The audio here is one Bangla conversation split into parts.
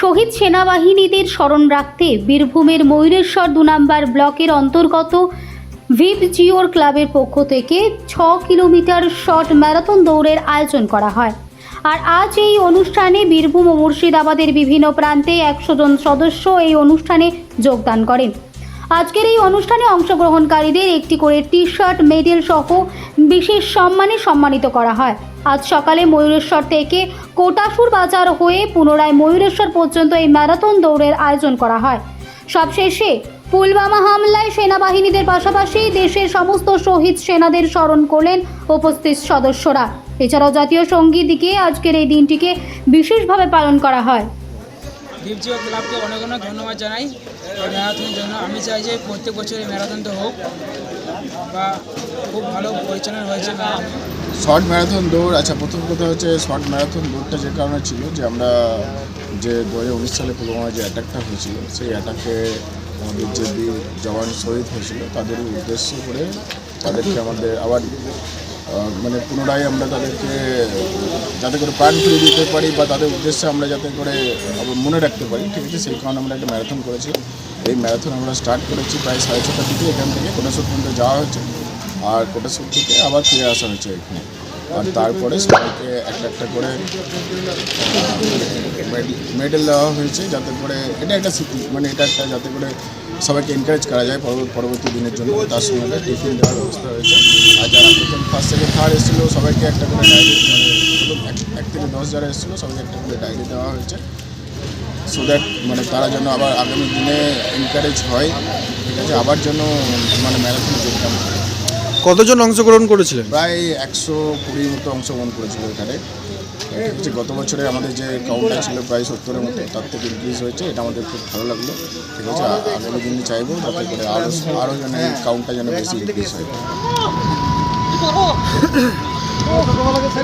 শহীদ সেনাবাহিনীদের স্মরণ রাখতে বীরভূমের ময়ূরেশ্বর দু নম্বর ব্লকের অন্তর্গত ভিপ জিওর ক্লাবের পক্ষ থেকে ছ কিলোমিটার শর্ট ম্যারাথন দৌড়ের আয়োজন করা হয়। আর আজ এই অনুষ্ঠানে বীরভূম ও মুর্শিদাবাদের বিভিন্ন প্রান্তে একশো জন সদস্য এই অনুষ্ঠানে যোগদান করেন। আজকের এই অনুষ্ঠানে অংশগ্রহণকারীদের একটি করে টি শার্ট মেডেল সহ বিশেষ সম্মানে সম্মানিত করা হয়। আজ সকালে ময়ূরেশ্বর থেকে কোটাসুর বাজার হয়ে পুনরায় ময়ূরেশ্বর পর্যন্ত এই ম্যারাথন দৌড়ের আয়োজন করা হয়। সবশেষে পুলওয়ামা হামলায় সেনাবাহিনীদের পাশাপাশি দেশের সমস্ত শহীদ সেনাদের স্মরণ করলেন উপস্থিত সদস্যরা। এছাড়াও জাতীয় সংগীত দিকে আজকের এই দিনটিকে বিশেষভাবে পালন করা হয়। দীপজিও ক্লাবকে অনেক অনেক ধন্যবাদ জানাই। এই ম্যারাথনের জন্য আমি চাই যে প্রত্যেক বছর এই ম্যারাথনটা হোক বা খুব ভালো পরিচালনা হয়েছে শর্ট ম্যারাথন দৌড় আচ্ছা প্রথম কথা হচ্ছে শর্ট ম্যারাথন দৌড়টা যে কারণে ছিল যে আমরা যে দু হাজার উনিশ সালে পুলওয়ামায় যে অ্যাটাকটা হয়েছিল, সেই অ্যাটাকে আমাদের যে জওয়ান শহীদ হয়েছিল, তাদের উদ্দেশ্য করে তাদেরকে আমাদের আবার মানে পুনরায় আমরা তাদেরকে, যাতে করে প্রাণ ফিরে দিতে পারি বা তাদের উদ্দেশ্যে আমরা যাতে করে মনে রাখতে পারি, ঠিক আছে? সেই কারণে আমরা একটা ম্যারাথন করেছি। এই ম্যারাথন আমরা স্টার্ট করেছি প্রায় সাড়ে ছটার দিকে এখান থেকে কোটাসুর পর্যন্ত যাওয়া হচ্ছে আর কোটাসুর থেকে আবার ফিরে আসা হয়েছে এখানে। আর তারপরে সবাইকে একটা একটা করে মেডেল দেওয়া হয়েছে যাতে করে, এটা একটা স্মৃতি মানে এটা একটা যাতে করে সবাইকে এনকারেজ করা যায় পরবর্তী পরবর্তী দিনের জন্য। তার সঙ্গে টিফিন দেওয়ার ব্যবস্থা হয়েছে। আর যারা প্রথম সেকেন্ড এসেছিল সবাইকে একটা করে ডায়েরি মানে এক- থেকে দশ যারা এসেছিল সবাইকে একটা করে ডায়েরি দেওয়া হয়েছে। সো দ্যাট মানে তারা যেন আবার আগামী দিনে এনকারেজ হয় ঠিক আছে? আবার যেন মানে ম্যারাথনে যোগদান করে কতজন অংশগ্রহণ করেছিলেন? প্রায় একশো কুড়ির মতো অংশগ্রহণ করেছিল এখানে। আছে? গত বছরে আমাদের যে কাউন্টটা ছিল প্রায় সত্তরের মতো তার থেকে ইনক্রিজ হয়েছে এটা আমাদের খুব ভালো লাগল। ঠিক আছে? আগামী দিনে চাইব যাতে করে আরও আরও যেন কাউন্টটা যেন বেশি ইনক্রিজ হয়।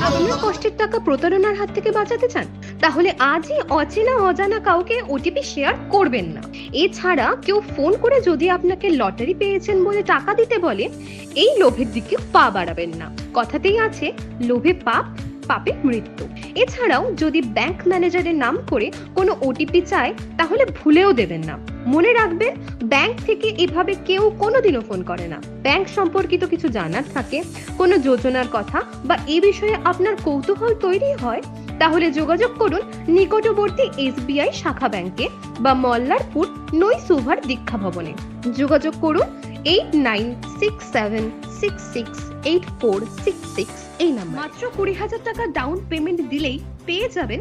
আপনার কষ্টের টাকা প্রতারণার হাত থেকে বাঁচাতে চান? তাহলে আজই অচেনা অজানা কাউকে ওটিপি শেয়ার করবেন না। এছাড়া কেউ ফোন করে যদি আপনাকে লটারি পেয়েছেন বলে টাকা দিতে বলে, এই লোভের দিকে পা বাড়াবেন না। কথাতেই আছে, লোভে পাপ, পাপে মৃত্যু। এছাড়াও যদি ব্যাংক ম্যানেজারের নাম করে কোনো ওটিপি চায়, তাহলে ভুলেও দেবেন না। মনে রাখবে ব্যাংক থেকে এভাবে কেউ কোনোদিনও ফোন করে না। ব্যাংক সম্পর্কিত কিছু জানার থাকে, কোনো যোজনার কথা বা এ বিষয়ে আপনার কৌতূহল তৈরি হয়, তাহলে যোগাযোগ করুন নিকটবর্তী এসবিআই শাখা ব্যাংকে বা মল্লারপুর নই সুভার দীক্ষা ভবনে। যোগাযোগ করুন eight nine six seven six six eight four six six এই নাম্বার। মাত্র কুড়ি হাজার টাকা ডাউন পেমেন্ট দিলেই পেয়ে যাবেন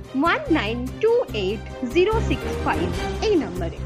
one nine two eight zero six five এই নম্বরে।